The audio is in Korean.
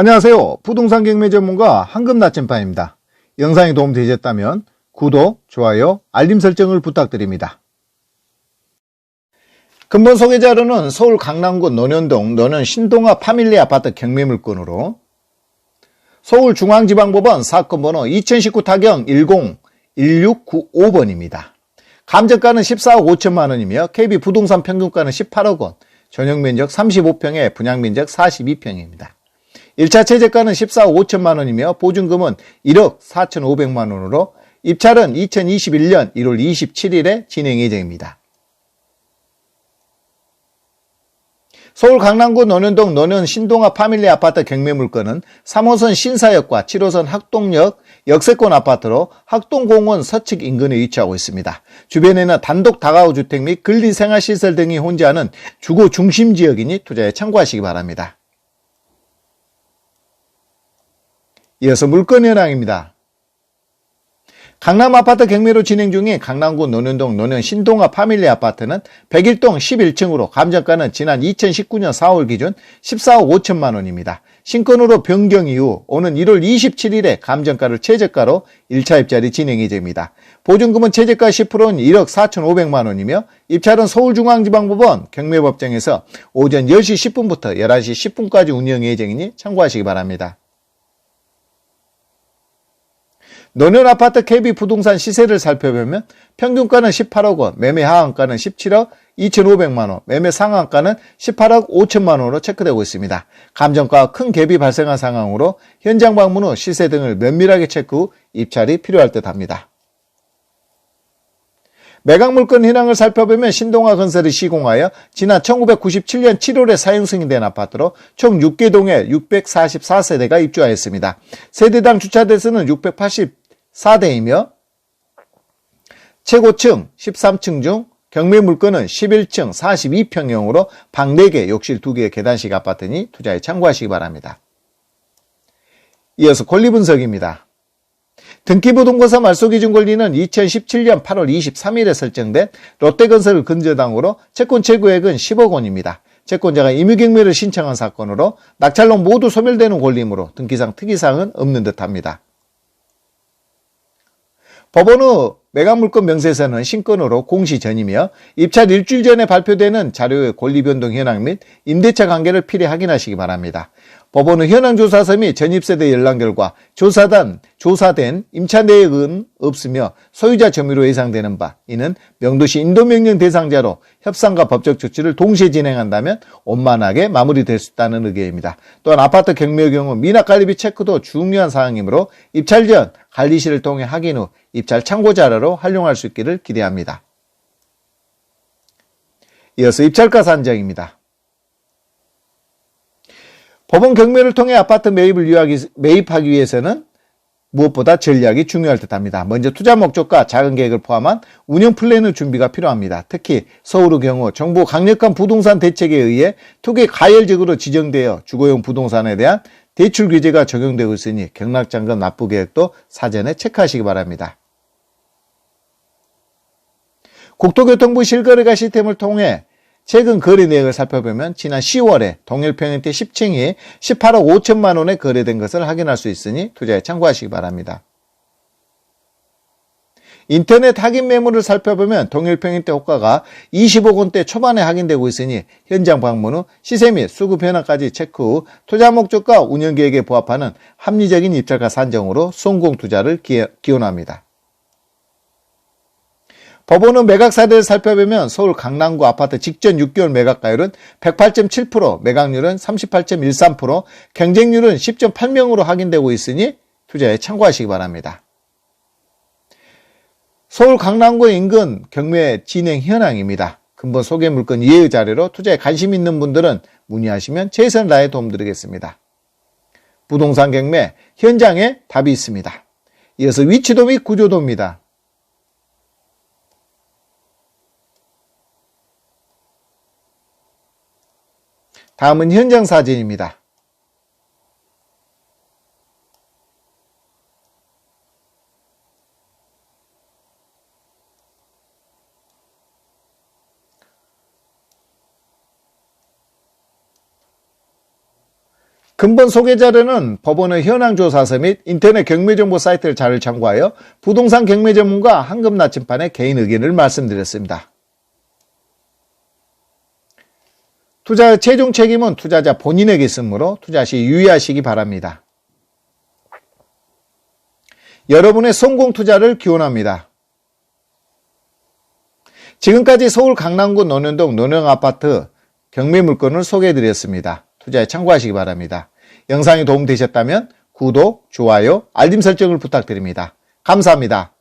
안녕하세요. 부동산 경매 전문가 황금나침반입니다. 영상이 도움되셨다면 구독, 좋아요, 알림 설정을 부탁드립니다. 근본 소개 자료는 서울 강남구 논현동 논현 신동아 파밀리 아파트 경매 물건으로 서울중앙지방법원 사건 번호 2019 타경 101695번입니다. 감정가는 14억 5천만 원이며 KB 부동산 평균가는 18억 원, 전용 면적 35평에 분양 면적 42평입니다. 1차 최저가는 14억 5천만 원이며 보증금은 1억 4천5백만 원으로 입찰은 2021년 1월 27일에 진행 예정입니다. 서울 강남구 논현동 논현 신동아 파밀리 아파트 경매 물건은 3호선 신사역과 7호선 학동역 역세권 아파트로 학동공원 서측 인근에 위치하고 있습니다. 주변에는 단독 다가구 주택 및 근리생활시설 등이 혼재하는 주거 중심 지역이니 투자에 참고하시기 바랍니다. 이어서 물건 현황입니다. 강남 아파트 경매로 진행 중인 강남구 논현동 논현 신동아 파밀리 아파트는 101동 11층으로 감정가는 지난 2019년 4월 기준 14억 5천만 원입니다. 신건으로 변경 이후 오는 1월 27일에 감정가를 최저가로 1차 입찰이 진행 예정입니다. 보증금은 최저가 10%는 1억 4천5백만 원이며 입찰은 서울중앙지방법원 경매법정에서 오전 10시 10분부터 11시 10분까지 운영 예정이니 참고하시기 바랍니다. 논현 아파트 KB 부동산 시세를 살펴보면 평균가는 18억 원, 매매 하한가는 17억 2,500만 원, 매매 상한가는 18억 5천만 원으로 체크되고 있습니다. 감정가와 큰 갭이 발생한 상황으로 현장 방문 후 시세 등을 면밀하게 체크 후 입찰이 필요할 듯 합니다. 매각 물건 현황을 살펴보면 신동아 건설이 시공하여 지난 1997년 7월에 사용 승인된 아파트로 총 6개 동에 644세대가 입주하였습니다. 세대당 주차 대수는 684대이며 최고층 13층 중 경매 물건은 11층 42평형으로 방 4개, 욕실 2개 계단식 아파트니 투자에 참고하시기 바랍니다. 이어서 권리 분석입니다. 등기부동거사 말소기준 권리는 2017년 8월 23일에 설정된 롯데건설 근저당으로 채권 최고액은 10억 원입니다. 채권자가 임의경매를 신청한 사건으로 낙찰로 모두 소멸되는 권리이므로 등기상 특이사항은 없는 듯합니다. 법원의 매각물건 명세서는 신건으로 공시 전이며 입찰 일주일 전에 발표되는 자료의 권리 변동 현황 및 임대차 관계를 필히 확인하시기 바랍니다. 법원은 현황조사서 및 전입세대 연락 결과 조사단, 조사된 임차 내역은 없으며 소유자 점유로 예상되는 바 이는 명도시 인도명령 대상자로 협상과 법적 조치를 동시에 진행한다면 원만하게 마무리될 수 있다는 의견입니다. 또한 아파트 경매의 경우 미납관리비 체크도 중요한 사항이므로 입찰 전 관리실을 통해 확인 후 입찰 참고 자료로 활용할 수 있기를 기대합니다. 이어서 입찰가 산정입니다. 법원 경매를 통해 아파트 매입을 유하기, 매입하기 위해서는 무엇보다 전략이 중요할 듯 합니다. 먼저 투자 목적과 작은 계획을 포함한 운영 플랜의 준비가 필요합니다. 특히 서울의 경우 정부 강력한 부동산 대책에 의해 투기 가열적으로 지정되어 주거용 부동산에 대한 대출 규제가 적용되고 있으니 경락장금 납부 계획도 사전에 체크하시기 바랍니다. 국토교통부 실거래가 시스템을 통해 최근 거래 내역을 살펴보면 지난 10월에 동일 평형대 10층이 18억 5천만 원에 거래된 것을 확인할 수 있으니 투자에 참고하시기 바랍니다. 인터넷 확인 매물을 살펴보면 동일 평형대 호가가 20억 원대 초반에 확인되고 있으니 현장 방문 후 시세 및 수급 변화까지 체크 후 투자 목적과 운영 계획에 부합하는 합리적인 입찰가 산정으로 성공 투자를 기원합니다. 법원은 매각 사례를 살펴보면 서울 강남구 아파트 직전 6개월 매각가율은 108.7%, 매각률은 38.13%, 경쟁률은 10.8명으로 확인되고 있으니 투자에 참고하시기 바랍니다. 서울 강남구 인근 경매 진행 현황입니다. 근본 소개 물건 이해의 자료로 투자에 관심 있는 분들은 문의하시면 최선 다해 도움드리겠습니다. 부동산 경매 현장에 답이 있습니다. 이어서 위치도 및 구조도입니다. 다음은 현장 사진입니다. 근본 소개 자료는 법원의 현황 조사서 및 인터넷 경매 정보 사이트를 자료를 참고하여 부동산 경매 전문가 한금 나침판의 개인 의견을 말씀드렸습니다. 투자 최종 책임은 투자자 본인에게 있으므로 투자 시 유의하시기 바랍니다. 여러분의 성공 투자를 기원합니다. 지금까지 서울 강남구 논현동 논영아파트 경매 물건을 소개해드렸습니다. 투자에 참고하시기 바랍니다. 영상이 도움되셨다면 구독, 좋아요, 알림 설정을 부탁드립니다. 감사합니다.